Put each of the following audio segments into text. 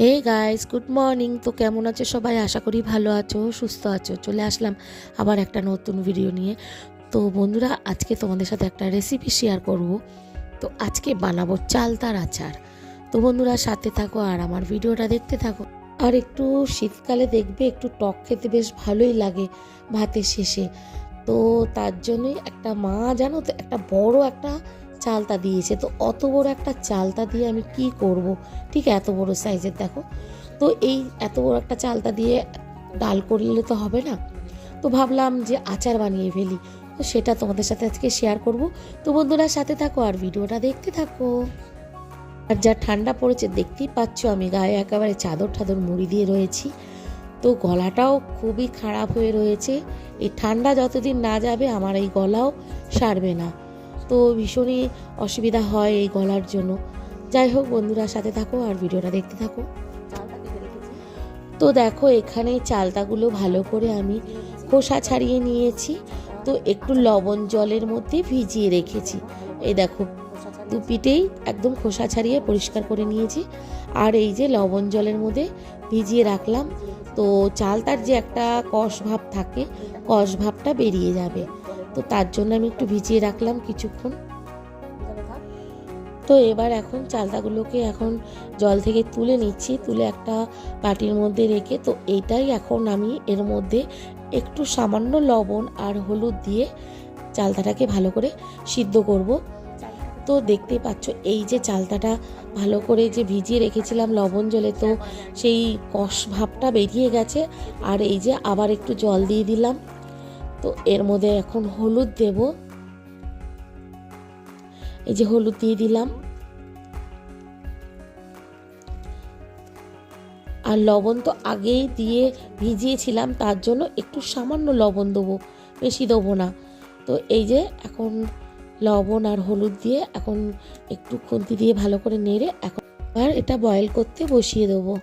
Hey guys good morning তো কেমন আছো সবাই? আশা করি ভালো আছো, সুস্থ আছো। চলে আসলাম আবার একটা নতুন ভিডিও নিয়ে। তো বন্ধুরা, আজকে তোমাদের সাথে একটা রেসিপি শেয়ার করব। তো আজকে বানাবো চালতার আচার। তো বন্ধুরা, সাথে থাকো আর আমার ভিডিওটা দেখতে থাকো। আর একটু শীতকালে দেখবে, একটু টক খেতে বেশ ভালোই লাগে ভাতের শেষে। তো তার জন্যই একটা মা, জানো তো, একটা বড় একটা চালতা দিয়েছে। তো অত বড় একটা চালতা দিয়ে আমি কি করব? ঠিক এত বড় সাইজের দেখো। তো এই এত বড় একটা চালতা দিয়ে ডাল করলে তো হবে না। তো ভাবলাম যে আচার বানিয়ে ফেলি। তো সেটা তোমাদের সাথে আজকে শেয়ার করব। তো বন্ধুরা, সাথে থাকো আর ভিডিওটা দেখতে থাকো। আর যা ঠান্ডা পড়েছে, দেখতেই পাচ্ছ আমি গায়ে একেবারে চাদর ঠাদর মুড়ি দিয়ে রয়েছি। তো গলাটাও খুবই খারাপ হয়ে রয়েছে। এই ঠান্ডা যতদিন না যাবে, আমার এই গলাও সারবে না। তো ভীষণই অসুবিধা হয় এই গলার জন্য। যাই হোক বন্ধুরা, সাথে থাকো আর ভিডিওটা দেখতে থাকো। তো দেখো, এখানে চালতাগুলো ভালো করে আমি খোসা ছাড়িয়ে নিয়েছি। তো একটু লবণ জলের মধ্যে ভিজিয়ে রেখেছি। এই দেখো, দু পিঠেই একদম খোসা ছাড়িয়ে পরিষ্কার করে নিয়েছি। আর এই যে লবণ জলের মধ্যে ভিজিয়ে রাখলাম, তো চালতার যে একটা কষ ভাব থাকে, কষ ভাবটা বেরিয়ে যাবে। তো তার জন্য আমি একটু ভিজিয়ে রাখলাম কিছুক্ষণ। তো এবার এখন চালতাগুলোকে এখন জল থেকে তুলে নিচ্ছি, তুলে একটা বাটির মধ্যে রেখে। তো এইটাই এখন আমি এর মধ্যে একটু সামান্য লবণ আর হলুদ দিয়ে চালতাটাকে ভালো করে সিদ্ধ করব। তো দেখতে পাচ্ছ, এই যে চালতাটা ভালো করে যে ভিজিয়ে রেখেছিলাম লবণ জলে, তো সেই কষ ভাবটা বেরিয়ে গেছে। আর এই যে আবার একটু জল দিয়ে দিলাম। তো এর মধ্যে এখন হলুদ দেব। এই যে হলুদ দিয়ে দিলাম। আর লবণ তো আগেই দিয়ে ভিজিয়েছিলাম, তার জন্য একটু সামান্য লবণ দেবো, বেশি দেবো না। তো এই যে এখন লবণ আর হলুদ দিয়ে এখন একটু খুন্তি দিয়ে ভালো করে নেড়ে এখন আর এটা বয়েল করতে বসিয়ে দেবো।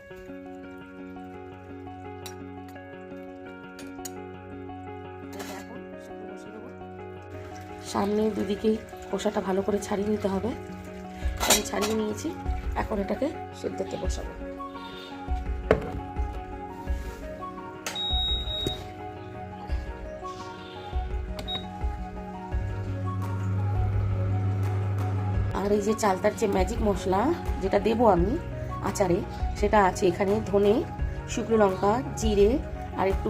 সামনে দুদিকেই খোসাটা ভালো করে ছাড়িয়ে নিতে হবে। আমি ছাড়িয়ে নিয়েছি, এখন এটাকে সেদ্ধতে বসাবো। আর এই যে চালতার যে ম্যাজিক মশলা, যেটা দেবো আমি আচারে, সেটা আছে এখানে ধনে, শুকনো লঙ্কা, জিরে, আর একটু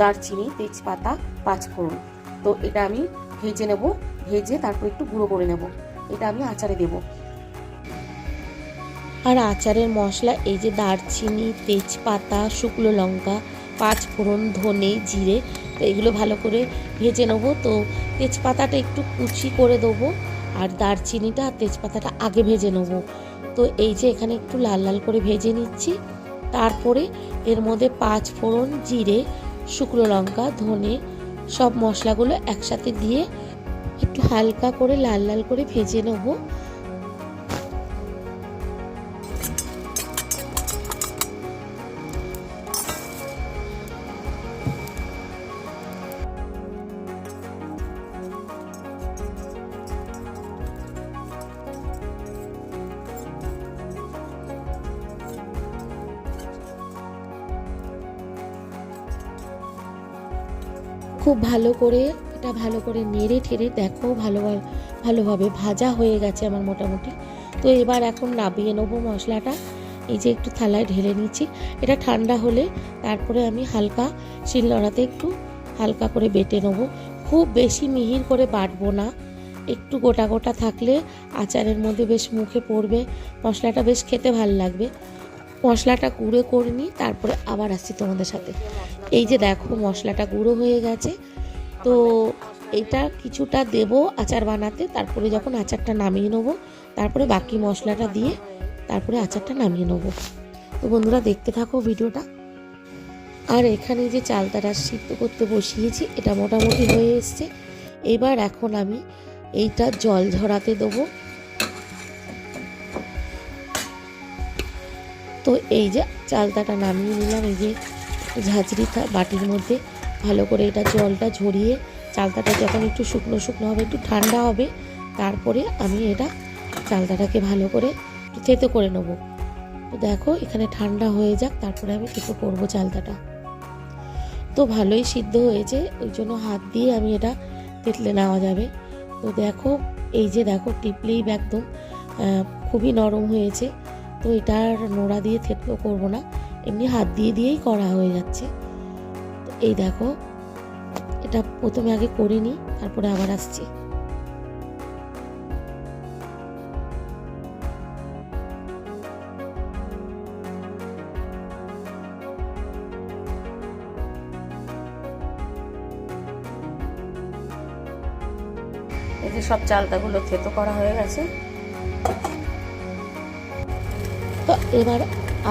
দারচিনি, তেজপাতা, পাঁচফোড়ন। তো এটা আমি ভেজে নেব, ভেজে তারপর একটু গুঁড়ো করে নেব। এটা আমি আচারে দেব। আর আচারের মশলা, এই যে দারচিনি, তেজপাতা, শুকনো লঙ্কা, পাঁচ ফোড়ন, ধনে, জিরে, তো এগুলো ভালো করে ভেজে নেব। তো তেজপাতাটা একটু কুচি করে দেবো আর দারচিনিটা আর তেজপাতাটা আগে ভেজে নেব। তো এই যে এখানে একটু লাল লাল করে ভেজে নিচ্ছি। তারপরে এর মধ্যে পাঁচ ফোড়ন, জিরে, শুকনো লঙ্কা, ধনে সব মশলাগুলো একসাথে দিয়ে একটু হালকা করে লাল লাল করে ভেজে নেব। খুব ভালো করে, এটা ভালো করে নেড়ে ঠেড়ে দেখো, ভালো ভালোভাবে ভাজা হয়ে গেছে আমার মোটামুটি। তো এবার এখন নাবিয়ে নেব মশলাটা। এই যে একটু থালায় ঢেলে নিচ্ছি। এটা ঠান্ডা হলে তারপরে আমি হালকা শিলনোড়াতে একটু হালকা করে বেটে নেব। খুব বেশি মিহির করে বাটবো না। একটু গোটা গোটা থাকলে আচারের মধ্যে বেশ মুখে পড়বে। মশলাটা বেশ খেতে ভালো লাগবে। মশলাটা গুঁড়ো করে নিই তারপরে আবার আসছি তোমাদের সাথে। এই যে দেখো মশলাটা গুঁড়ো হয়ে গেছে। তো এটা কিছুটা দেব আচার বানাতে, তারপরে যখন আচারটা নামিয়ে নেব, তারপরে বাকি মশলাটা দিয়ে তারপরে আচারটা নামিয়ে নেব। তো বন্ধুরা দেখতে থাকো ভিডিওটা। আর এখানে যে চালতাটা সিদ্ধ করতে বসিয়েছি, এটা মোটামুটি হয়ে এসছে। এবার এখন আমি এইটা জল ঝরাতে দেবো। তো এই যে চালতাটা নামিয়ে নিলাম, এই যে ঝাঁঝরি বাটির মধ্যে। ভালো করে এটা জলটা ঝরিয়ে, চালতাটা যখন একটু শুকনো শুকনো হবে, একটু ঠান্ডা হবে, তারপরে আমি এটা চালতাটাকে ভালো করে থেতো করে নেব। তো দেখো, এখানে ঠান্ডা হয়ে যাক, তারপরে আমি থেতো করব চালতাটা। তো ভালোই সিদ্ধ হয়েছে, ওই জন্য হাত দিয়ে আমি এটা তেতলে নেওয়া যাবে। তো দেখো, এই যে দেখো, টিপলেই একদম খুবই নরম হয়েছে। তো এটা আর নোড়া দিয়ে থেতলো করব না, এমনি হাত দিয়ে দিয়েই করা হয়ে যাচ্ছে। তো এই দেখো, এটা প্রথমে আগে করে নিই, তারপরে আবার আসছি। এই সব চালতাগুলো থেতো করা হয়ে গেছে। এবার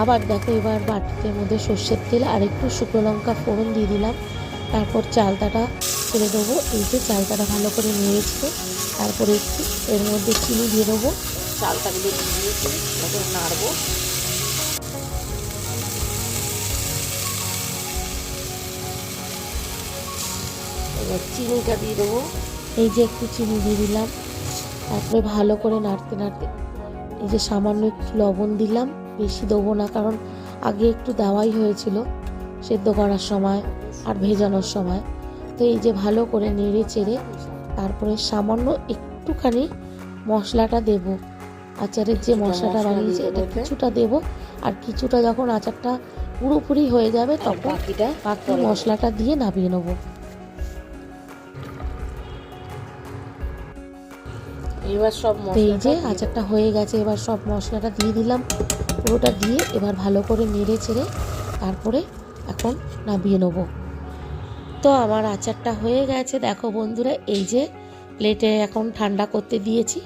আবার দেখো, এবার বাটির মধ্যে সর্ষের তেল আর একটু শুকনো লঙ্কা ফোড়ন দিয়ে দিলাম। তারপর চালতাটা ছেড়ে দেবো। এই যে চালতাটা ভালো করে নিয়েছিল তারপরে একটু এর মধ্যে চিনি দিয়ে দেবো। চালতাগুলো দিয়ে দিয়েছি নাড়বো। এবার চিনিটা দিয়ে দেবো। এই যে একটু চিনি দিয়ে দিলাম। তারপরে ভালো করে নাড়তে নাড়তে এই যে সামান্য একটু লবণ দিলাম বেশি দেবো না কারণ আগে একটু দেওয়াই হয়েছিল সেদ্ধ করার সময় আর ভেজানোর সময়। তো এই যে ভালো করে নেড়ে চেড়ে তারপরে সামান্য একটুখানি মশলাটা দেব। আচারের যে মশলাটা মশলা বানিয়েছি এটা কিছুটা দেব। আর কিছুটা যখন আচারটা পুরোপুরি হয়ে যাবে তখন বাকি মশলাটা দিয়ে নামিয়ে নেব। এবার সব এই যে আচারটা হয়ে গেছে এবার সব মশলাটা দিয়ে দিলাম। পুরোটা দিয়ে এবার ভালো করে নেড়ে চেড়ে তারপরে এখন নামিয়ে নেব। তো আমার আচারটা হয়ে গেছে। দেখো বন্ধুরা এই যে প্লেটে এখন ঠান্ডা করতে দিয়েছি।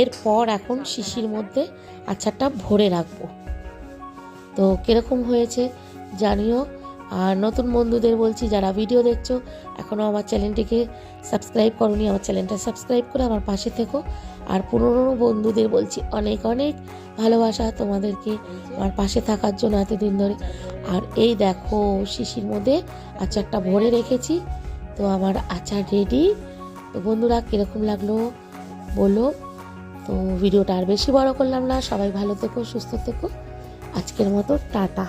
এরপর এখন শিশির মধ্যে আচারটা ভরে রাখব। তো কীরকম হয়েছে জানিও। আর নতুন বন্ধুদের বলছি, যারা ভিডিও দেখছ এখনও আমার চ্যানেলটিকে সাবস্ক্রাইব করনি, আমার চ্যানেলটা সাবস্ক্রাইব করে আমার পাশে থেকো। আর পুরনো বন্ধুদের বলছি, অনেক অনেক ভালোবাসা তোমাদেরকে আমার পাশে থাকার জন্য এতদিন ধরে। আর এই দেখো, শিশির মধ্যে আচারটা ভরে রেখেছি। তো আমার আচার রেডি তো বন্ধুরা, কীরকম লাগল বলো? তো ভিডিওটা আর বেশি বড় করলাম না, সবাই ভালো থেকো, সুস্থ থেকো। আজকের মতো, টাটা।